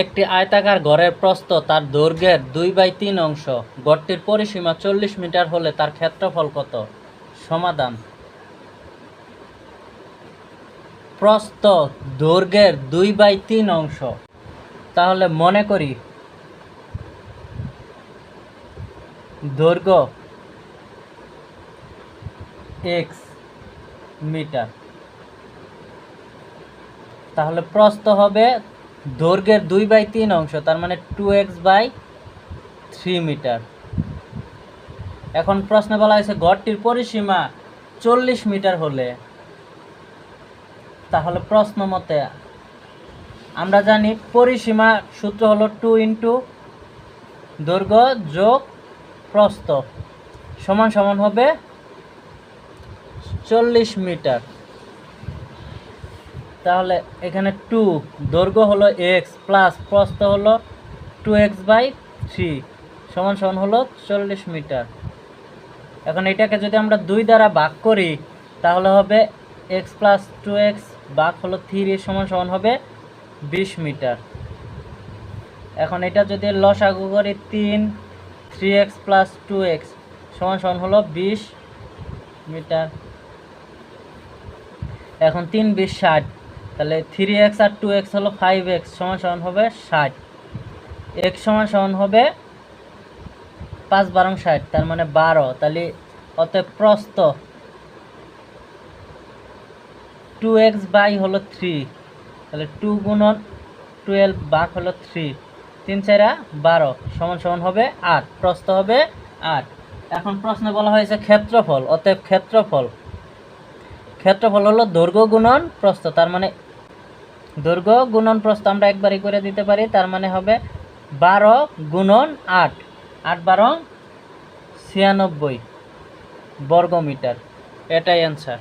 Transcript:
একটি আয়তাকার ঘরের প্রস্থ তার দৈর্ঘ্যের দুই বাই তিন অংশ। গড়টির পরিসীমা চল্লিশ মিটার হলে তার ক্ষেত্রফল কত? সমাধান। প্রস্থ দৈর্ঘ্যের দুই বাই তিন অংশ। তাহলে মনে করি দৈর্ঘ্য এক্স মিটার। তাহলে প্রস্থ হবে দৈর্ঘ্যের দুই বাই তিন অংশ, তার মানে two x by three metre এখন প্রশ্নে বলা হয়েছে ঘরটির পরিসীমা চল্লিশ মিটার হলে, তাহলে প্রশ্ন মতে আমরা জানি পরিসীমা সূত্র হলো টু ইন্টু দৈর্ঘ্য যোগ প্রস্থ, সমান সমান হবে চল্লিশ মিটার তাহলে এখানে টু দৈর্ঘ্য হলো এক্স প্লাস প্রস্থ হলো টু এক্স বাই থ্রি সমান সমান হলো চল্লিশ মিটার। এখন এটাকে যদি আমরা দুই দ্বারা ভাগ করি, তাহলে হবে এক্স প্লাস টু এক্স ভাগ হলো থ্রি সমান সমান হবে বিশ মিটার। এখন এটা যদি লসাগু করি তিন three x plus two x সমান সমান হলো বিশ মিটার। এখন তিন বিশ ষাট। তাহলে থ্রি এক্স আর টু এক্স হলো ফাইভ এক্স সমান সমান হবে ষাট। এক্স সমান সমান হবে পাঁচ বারং ষাট, তার মানে বারো। তাহলে অতএব প্রস্থ টু এক্স বাই হলো থ্রি তাহলে টু গুণন টুয়েলভ বাঘ হলো থ্রি তিন চারা বারো, সমান সমান হবে আট, প্রস্থ হবে আট। এখন প্রশ্নে বলা হয়েছে ক্ষেত্রফল, অতএব ক্ষেত্রফল ক্ষেত্রফল হলো দৈর্ঘ্য গুণন প্রস্থ, তার মানে দৈর্ঘ্য গুণন প্রস্থ আমরা একবারই করে দিতে পারি, তার মানে হবে বারো গুণন আট আট বারো ছিয়ানব্বই বর্গমিটার, এটাই অ্যান্সার